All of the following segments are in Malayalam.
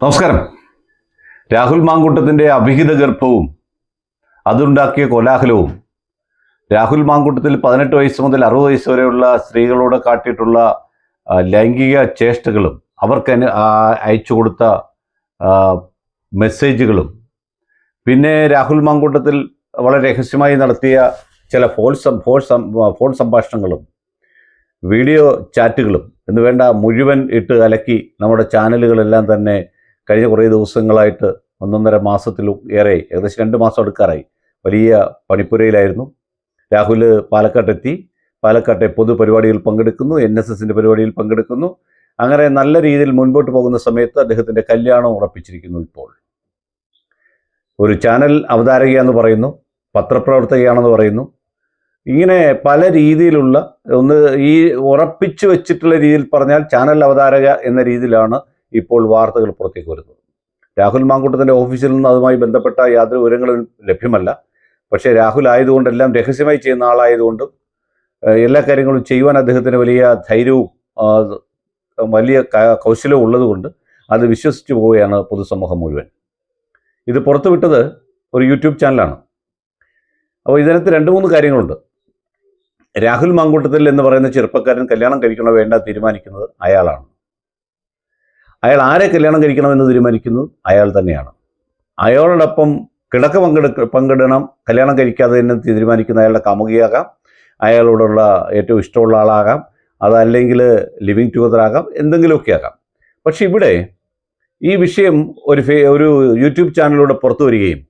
നമസ്കാരം. രാഹുൽ മാങ്കൂട്ടത്തിന്റെ അഭിഹിത ഗർഭവും അതുണ്ടാക്കിയ കോലാഹലവും രാഹുൽ മാങ്കൂട്ടത്തിൽ പതിനെട്ട് വയസ്സ് മുതൽ അറുപത് വയസ്സ് വരെയുള്ള സ്ത്രീകളോട് കാട്ടിയിട്ടുള്ള ലൈംഗിക ചേഷ്ടകളും അവർക്ക് അയച്ചു കൊടുത്ത മെസ്സേജുകളും. പിന്നെ രാഹുൽ മാങ്കൂട്ടത്തിൽ വളരെ രഹസ്യമായി നടത്തിയ ചില ഫോൺ ഫോൺ ഫോൺ സംഭാഷണങ്ങളും വീഡിയോ ചാറ്റുകളും എന്ന് വേണ്ട മുഴുവൻ ഇട്ട് അലക്കി നമ്മുടെ ചാനലുകളെല്ലാം തന്നെ കഴിഞ്ഞ കുറേ ദിവസങ്ങളായിട്ട് ഒന്നൊന്നര മാസത്തിലും ഏറെ ഏകദേശം രണ്ട് മാസം എടുക്കാറായി വലിയ പണിപ്പുരയിലായിരുന്നു. രാഹുൽ പാലക്കാട്ടെത്തി. പാലക്കാട്ടെ പൊതുപരിപാടിയിൽ പങ്കെടുക്കുന്നു എൻ എസ് എസിന്റെ പരിപാടിയിൽ പങ്കെടുക്കുന്നു. അങ്ങനെ നല്ല രീതിയിൽ മുൻപോട്ട് പോകുന്ന സമയത്ത് അദ്ദേഹത്തിന്റെ കല്യാണം ഉറപ്പിച്ചിരിക്കുന്നു ഇപ്പോൾ. ഒരു ചാനൽ അവതാരകയാണെന്ന് പറയുന്നു പത്രപ്രവർത്തകയാണെന്ന് പറയുന്നു. ഇങ്ങനെ പല രീതിയിലുള്ള ഒന്ന് ഈ ഉറപ്പിച്ചു വെച്ചിട്ടുള്ള രീതിയിൽ പറഞ്ഞാൽ ചാനൽ അവതാരക എന്ന രീതിയിലാണ് ഇപ്പോൾ വാർത്തകൾ പുറത്തേക്ക് വരുന്നത് രാഹുൽ മാങ്കൂട്ടത്തിന്റെ ഓഫീസിൽ നിന്ന് അതുമായി ബന്ധപ്പെട്ട യാതൊരു വിവരങ്ങളും ലഭ്യമല്ല. പക്ഷേ രാഹുൽ ആയതുകൊണ്ടെല്ലാം രഹസ്യമായി ചെയ്യുന്ന ആളായതുകൊണ്ടും എല്ലാ കാര്യങ്ങളും ചെയ്യുവാൻ അദ്ദേഹത്തിന് വലിയ ധൈര്യവും വലിയ കൗശലവും ഉള്ളതുകൊണ്ട് അത് വിശ്വസിച്ചു പോവുകയാണ് പൊതുസമൂഹം മുഴുവൻ. ഇത് പുറത്തുവിട്ടത് ഒരു യൂട്യൂബ് ചാനലാണ്. അപ്പോൾ ഇതിനകത്ത് രണ്ട് മൂന്ന് കാര്യങ്ങളുണ്ട്. രാഹുൽ മാങ്കൂട്ടത്തിൽ എന്ന് പറയുന്ന ചെറുപ്പക്കാരൻ കല്യാണം കഴിക്കണോ വേണ്ട തീരുമാനിക്കുന്നത് അയാളാണ്. അയാൾ ആരെ കല്യാണം കഴിക്കണമെന്ന് തീരുമാനിക്കുന്നു? അയാൾ തന്നെയാണ്. അയാളോടൊപ്പം കിടക്ക പങ്കെടുക്ക പങ്കിടണം കല്യാണം കഴിക്കാതെ തന്നെ തീരുമാനിക്കുന്ന അയാളുടെ കാമുകിയാകാം. അയാളോടുള്ള ഏറ്റവും ഇഷ്ടമുള്ള ആളാകാം. അതല്ലെങ്കിൽ ലിവിങ് ടുഗദർ ആകാം. എന്തെങ്കിലുമൊക്കെ ആകാം. പക്ഷെ ഇവിടെ ഈ വിഷയം ഒരു ഫേ ഒരു യൂട്യൂബ് ചാനലിലൂടെ പുറത്തു വരികയും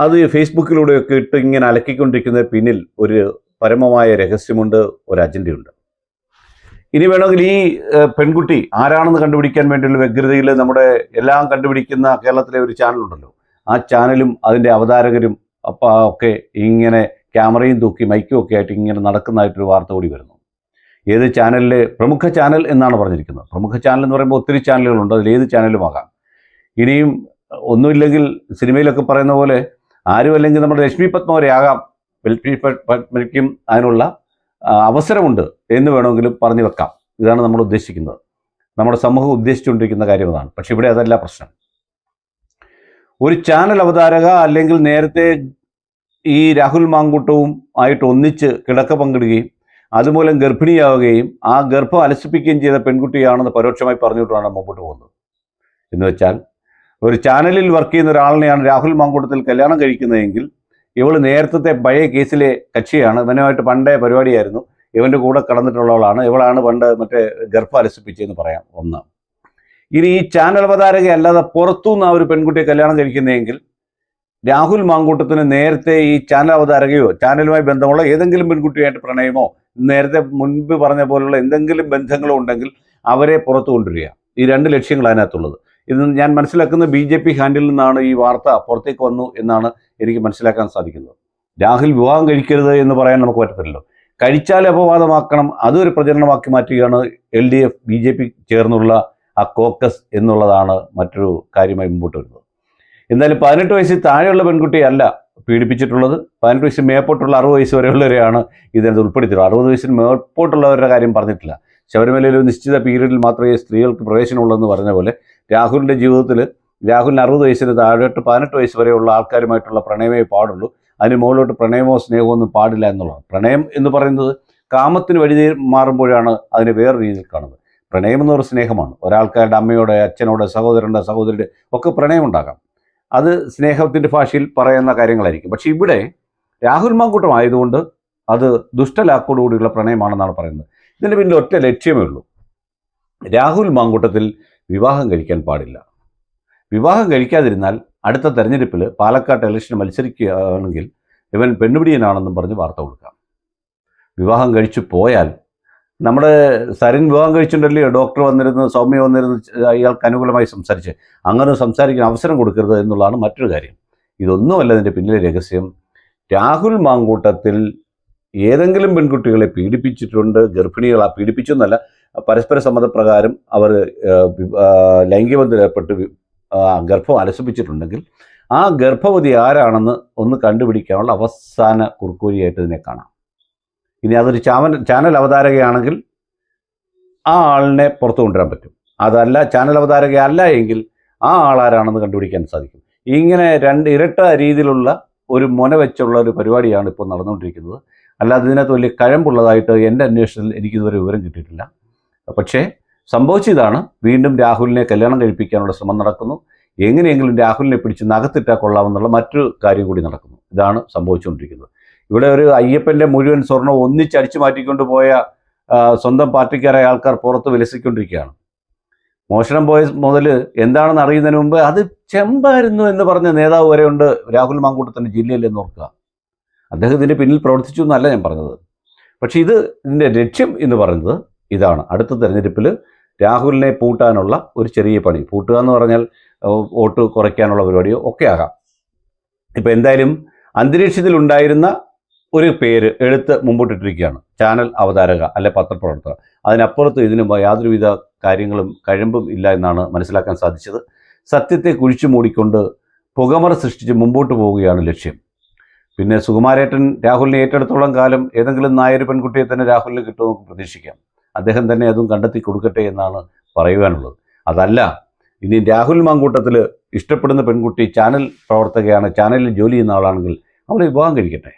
അത് ഫേസ്ബുക്കിലൂടെയൊക്കെ ഇട്ട് ഇങ്ങനെ അലക്കിക്കൊണ്ടിരിക്കുന്ന പിന്നിൽ ഒരു പരമമായ രഹസ്യമുണ്ട് ഒരു അജണ്ടയുണ്ട്. ഇനി വേണമെങ്കിൽ ഈ പെൺകുട്ടി ആരാണെന്ന് കണ്ടുപിടിക്കാൻ വേണ്ടിയുള്ള വ്യഗ്രതയിൽ നമ്മുടെ എല്ലാം കണ്ടുപിടിക്കുന്ന കേരളത്തിലെ ഒരു ചാനലുണ്ടല്ലോ. ആ ചാനലും അതിന്റെ അവതാരകരും അപ്പം ഒക്കെ ഇങ്ങനെ ക്യാമറയും തൂക്കി മൈക്കും ഒക്കെ ആയിട്ട് ഇങ്ങനെ നടക്കുന്നതായിട്ടൊരു വാർത്ത കൂടി വരുന്നു. ഏത് ചാനലിലെ പ്രമുഖ ചാനൽ എന്നാണ് പറഞ്ഞിരിക്കുന്നത്. പ്രമുഖ ചാനൽ എന്ന് പറയുമ്പോൾ ഒത്തിരി ചാനലുകളുണ്ട്. അതിൽ ഏത് ചാനലും ആകാം. ഇനിയും ഒന്നുമില്ലെങ്കിൽ സിനിമയിലൊക്കെ പറയുന്ന പോലെ ആരും അല്ലെങ്കിൽ നമ്മുടെ ലക്ഷ്മി പത്മ ആകാം. ലക്ഷ്മി പത്മയ്ക്കും അതിനുള്ള അവസരമുണ്ട് എന്ന് വേണമെങ്കിലും പറഞ്ഞു വെക്കാം. ഇതാണ് നമ്മൾ ഉദ്ദേശിക്കുന്നത്. നമ്മുടെ സമൂഹം ഉദ്ദേശിച്ചുകൊണ്ടിരിക്കുന്ന കാര്യം അതാണ്. പക്ഷെ ഇവിടെ അതല്ല പ്രശ്നം. ഒരു ചാനൽ അവതാരക അല്ലെങ്കിൽ നേരത്തെ ഈ രാഹുൽ മാങ്കൂട്ടവും ആയിട്ട് ഒന്നിച്ച് കിടക്ക പങ്കിടുകയും അതുമൂലം ഗർഭിണിയാവുകയും ആ ഗർഭം അലസിപ്പിക്കുകയും ചെയ്ത പെൺകുട്ടിയാണെന്ന് പരോക്ഷമായി പറഞ്ഞുകൊണ്ടാണ് മുമ്പോട്ട് പോകുന്നത്. എന്ന് വെച്ചാൽ ഒരു ചാനലിൽ വർക്ക് ചെയ്യുന്ന ഒരാളിനെയാണ് രാഹുൽ മാങ്കൂട്ടത്തിൽ കല്യാണം കഴിക്കുന്നതെങ്കിൽ ഇവൾ നേരത്തെ പഴയ കേസിലെ കക്ഷിയാണ്. ഇവനുമായിട്ട് പണ്ടേ പരിപാടിയായിരുന്നു. ഇവന്റെ കൂടെ കടന്നിട്ടുള്ളവളാണ്. ഇവളാണ് പണ്ട് മറ്റേ ഗർഭ അലസിപ്പിച്ചതെന്ന് പറയാം ഒന്ന്. ഇനി ഈ ചാനൽ അവതാരക അല്ലാതെ പുറത്തുനിന്ന് ആ ഒരു പെൺകുട്ടിയെ കല്യാണം കഴിക്കുന്നതെങ്കിൽ രാഹുൽ മാങ്കൂട്ടത്തിന് നേരത്തെ ഈ ചാനൽ അവതാരകയോ ചാനലുമായി ബന്ധമുള്ള ഏതെങ്കിലും പെൺകുട്ടിയായിട്ട് പ്രണയമോ നേരത്തെ മുൻപ് പറഞ്ഞ പോലുള്ള എന്തെങ്കിലും ബന്ധങ്ങളോ ഉണ്ടെങ്കിൽ അവരെ പുറത്തു കൊണ്ടുവരിക. ഈ രണ്ട് ലക്ഷ്യങ്ങൾ അതിനകത്തുള്ളത്. ഇത് ഞാൻ മനസ്സിലാക്കുന്ന ബി ജെ പി ഹാൻഡിൽ നിന്നാണ് ഈ വാർത്ത പുറത്തേക്ക് വന്നു എന്നാണ് എനിക്ക് മനസ്സിലാക്കാൻ സാധിക്കുന്നത്. രാഹുൽ വിവാഹം കഴിക്കരുത് എന്ന് പറയാൻ നമുക്ക് പറ്റത്തില്ലല്ലോ. കഴിച്ചാൽ അപവാദമാക്കണം. അതൊരു പ്രചരണമാക്കി മാറ്റുകയാണ് L D F B J P ചേർന്നുള്ള ആ കോക്കസ് എന്നുള്ളതാണ് മറ്റൊരു കാര്യമായി മുമ്പോട്ട് വരുന്നത്. എന്നാലും പതിനെട്ട് വയസ്സിൽ താഴെയുള്ള പെൺകുട്ടിയല്ല പീഡിപ്പിച്ചിട്ടുള്ളത്. പതിനെട്ട് വയസ്സിൽ മേപ്പോട്ടുള്ള അറുപത് വയസ്സ് വരെയുള്ളവരെയാണ് ഇതിനകത്ത് ഉൾപ്പെടുത്തിയിട്ടുള്ളത്. അറുപത് വയസ്സിന് മേപ്പോട്ടുള്ളവരുടെ കാര്യം പറഞ്ഞിട്ടില്ല. ശബരിമലയിൽ ഒരു നിശ്ചിത പീരീഡിൽ മാത്രമേ സ്ത്രീകൾക്ക് പ്രവേശനമുള്ളൂ എന്ന് പറഞ്ഞ പോലെ രാഹുലിന്റെ ജീവിതത്തിൽ രാഹുലിന് അറുപത് വയസ്സിന് താഴോട്ട് പതിനെട്ട് വയസ്സ് വരെയുള്ള ആൾക്കാരുമായിട്ടുള്ള പ്രണയമേ പാടുള്ളൂ. അതിന് മുകളിലോട്ട് പ്രണയമോ സ്നേഹമോ ഒന്നും പാടില്ല എന്നുള്ളതാണ്. പ്രണയം എന്ന് പറയുന്നത് കാമത്തിന് വഴി മാറുമ്പോഴാണ് അതിനെ വേറെ രീതിയിൽ കാണുന്നത്. പ്രണയം എന്നൊരു സ്നേഹമാണ്. ഒരാൾക്കാരുടെ അമ്മയോടെ അച്ഛനോട് സഹോദരന്റെ സഹോദരിയുടെ ഒക്കെ പ്രണയം ഉണ്ടാകാം. അത് സ്നേഹത്തിന്റെ ഭാഷയിൽ പറയുന്ന കാര്യങ്ങളായിരിക്കും. പക്ഷേ ഇവിടെ രാഹുൽ മാങ്കൂട്ടം ആയതുകൊണ്ട് അത് ദുഷ്ടലാക്കോടുകൂടിയുള്ള പ്രണയമാണെന്നാണ് പറയുന്നത്. ഇതിന്റെ പിന്നിൽ ഒറ്റ ലക്ഷ്യമേ ഉള്ളൂ. രാഹുൽ മാങ്കൂട്ടത്തിൽ വിവാഹം കഴിക്കാൻ പാടില്ല. വിവാഹം കഴിക്കാതിരുന്നാൽ അടുത്ത തെരഞ്ഞെടുപ്പിൽ പാലക്കാട്ട് ഇലക്ഷന് മത്സരിക്കുകയാണെങ്കിൽ ഇവൻ പെണ്ണുപിടിയനാണെന്നും പറഞ്ഞ് വാർത്ത കൊടുക്കാം. വിവാഹം കഴിച്ചു പോയാൽ നമ്മുടെ സരിൻ വിവാഹം കഴിച്ചിട്ടുണ്ടല്ലോ ഡോക്ടർ വന്നിരുന്നു സൗമ്യ വന്നിരുന്നു അയാൾക്ക് അനുകൂലമായി സംസാരിച്ച്. അങ്ങനെ സംസാരിക്കാൻ അവസരം കൊടുക്കരുത് എന്നുള്ളതാണ് മറ്റൊരു കാര്യം. ഇതൊന്നുമല്ല ഇതിന്റെ പിന്നിലെ രഹസ്യം. രാഹുൽ മാങ്കൂട്ടത്തിൽ ഏതെങ്കിലും പെൺകുട്ടികളെ പീഡിപ്പിച്ചിട്ടുണ്ട് ഗർഭിണികളെ ആ എന്നല്ല പരസ്പര സമ്മതപ്രകാരം അവർ ലൈംഗിക ബന്ധത്തിലേർപ്പെട്ട് ഗർഭം അലസിപ്പിച്ചിട്ടുണ്ടെങ്കിൽ ആ ഗർഭവതി ആരാണെന്ന് ഒന്ന് കണ്ടുപിടിക്കാനുള്ള അവസാന കുറുക്കൂരിയായിട്ട് ഇതിനെ കാണാം. ഇനി അതൊരു ചാനൽ ചാനൽ അവതാരകയാണെങ്കിൽ ആ ആളിനെ പുറത്തു കൊണ്ടുവരാൻ പറ്റും. അതല്ല ചാനൽ അവതാരക അല്ല എങ്കിൽ ആ ആളാരാണെന്ന് കണ്ടുപിടിക്കാൻ സാധിക്കും. ഇങ്ങനെ രണ്ട് ഇരട്ട രീതിയിലുള്ള ഒരു മുന വെച്ചുള്ള ഒരു പരിപാടിയാണ് ഇപ്പോൾ നടന്നുകൊണ്ടിരിക്കുന്നത്. അല്ലാതെ ഇതിനകത്ത് വലിയ കഴമ്പുള്ളതായിട്ട് എന്റെ അന്വേഷണത്തിൽ എനിക്കിതുവരെ വിവരം കിട്ടിയിട്ടില്ല. പക്ഷേ സംഭവിച്ചതാണ്. വീണ്ടും രാഹുലിനെ കല്യാണം കഴിപ്പിക്കാനുള്ള ശ്രമം നടക്കുന്നു. എങ്ങനെയെങ്കിലും രാഹുലിനെ പിടിച്ച് നകത്തിട്ടാൽ കൊള്ളാമെന്നുള്ള മറ്റൊരു കാര്യം കൂടി നടക്കുന്നു. ഇതാണ് സംഭവിച്ചുകൊണ്ടിരിക്കുന്നത്. ഇവിടെ ഒരു അയ്യപ്പന്റെ മുഴുവൻ സ്വർണം ഒന്നിച്ചടിച്ചു മാറ്റിക്കൊണ്ട് പോയ സ്വന്തം പാർട്ടിക്കാരായ ആൾക്കാർ പുറത്ത് വിലസിക്കൊണ്ടിരിക്കുകയാണ്. മോഷണം പോയ മുതൽ എന്താണെന്ന് അറിയുന്നതിന് മുമ്പ് അത് ചെമ്പായിരുന്നു എന്ന് പറഞ്ഞ നേതാവ് വരെ ഉണ്ട് രാഹുൽ മാങ്കൂട്ടത്തിന്റെ ജില്ലയിൽ എന്ന് ഓർക്കുക. അദ്ദേഹം ഇതിന്റെ പിന്നിൽ പ്രവർത്തിച്ചു എന്നല്ല ഞാൻ പറഞ്ഞത്. പക്ഷേ ഇത് ഇതിന്റെ ലക്ഷ്യം എന്ന് പറയുന്നത് ഇതാണ്. അടുത്ത തെരഞ്ഞെടുപ്പിൽ രാഹുലിനെ പൂട്ടാനുള്ള ഒരു ചെറിയ പണി. പൂട്ടുക എന്ന് പറഞ്ഞാൽ വോട്ട് കുറയ്ക്കാനുള്ള പരിപാടിയോ ഒക്കെ ആകാം. ഇപ്പം എന്തായാലും അന്തരീക്ഷത്തിൽ ഉണ്ടായിരുന്ന ഒരു പേര് എഴുത്ത് മുമ്പോട്ടിട്ടിരിക്കുകയാണ്. ചാനൽ അവതാരക അല്ലെ പത്രപ്രവർത്തക അതിനപ്പുറത്ത് ഇതിന് യാതൊരുവിധ കാര്യങ്ങളും കഴമ്പും ഇല്ല എന്നാണ് മനസ്സിലാക്കാൻ സാധിച്ചത്. സത്യത്തെ കുഴിച്ചു മൂടിക്കൊണ്ട് പുകമറ സൃഷ്ടിച്ച് മുമ്പോട്ട് പോവുകയാണ് ലക്ഷ്യം. പിന്നെ സുകുമാരേട്ടൻ രാഹുലിനെ ഏറ്റെടുത്തോളം കാലം ഏതെങ്കിലും നായർ പെൺകുട്ടിയെ തന്നെ രാഹുലിന് കിട്ടുമെന്ന് നമുക്ക് പ്രതീക്ഷിക്കാം. അദ്ദേഹം തന്നെ അതും കണ്ടെത്തി കൊടുക്കട്ടെ എന്നാണ് പറയുവാനുള്ളത്. അതല്ല ഇനി രാഹുൽ മാങ്കൂട്ടത്തിൽ ഇഷ്ടപ്പെടുന്ന പെൺകുട്ടി ചാനൽ പ്രവർത്തകയാണ് ചാനലിൽ ജോലി ചെയ്യുന്ന ആളാണെങ്കിൽ അവളെ വിവാഹം കഴിക്കട്ടെ.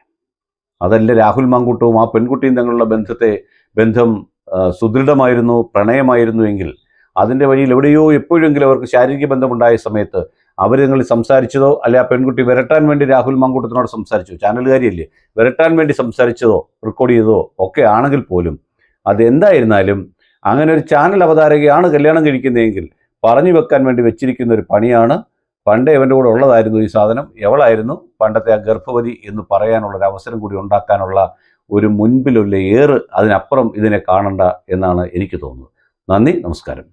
അതല്ല രാഹുൽ മാങ്കൂട്ടവും ആ പെൺകുട്ടിയും തമ്മിലുള്ള ബന്ധത്തെ ബന്ധം സുദൃഢമായിരുന്നു പ്രണയമായിരുന്നു എങ്കിൽ അതിന്റെ വഴിയിൽ എവിടെയോ എപ്പോഴെങ്കിലും അവർക്ക് ശാരീരിക ബന്ധമുണ്ടായ സമയത്ത് അവർ നിങ്ങൾ സംസാരിച്ചതോ അല്ലെ ആ പെൺകുട്ടി വിരട്ടാൻ വേണ്ടി രാഹുൽ മാങ്കൂട്ടത്തിനോട് സംസാരിച്ചോ ചാനലുകാരിയല്ലേ? വിരട്ടാൻ വേണ്ടി സംസാരിച്ചതോ റെക്കോർഡ് ചെയ്തതോ ഒക്കെ ആണെങ്കിൽ പോലും അത് എന്തായിരുന്നാലും അങ്ങനെ ഒരു ചാനൽ അവതാരകയാണ് കല്യാണം കഴിക്കുന്നതെങ്കിൽ പറഞ്ഞു വെക്കാൻ വേണ്ടി വെച്ചിരിക്കുന്ന ഒരു പണിയാണ്. പണ്ടേ ഇവന്റെ കൂടെ ഉള്ളതായിരുന്നു ഈ സാധനം. എവളായിരുന്നു? പണ്ടത്തെ ആ ഗർഭവതി എന്ന് പറയാനുള്ള ഒരു അവസരം കൂടി ഉണ്ടാക്കാനുള്ള ഒരു മുൻപിലുള്ള ഏറ് അതിനപ്പുറം ഇതിനെ കാണണ്ട എന്നാണ് എനിക്ക് തോന്നുന്നത്. നന്ദി നമസ്കാരം.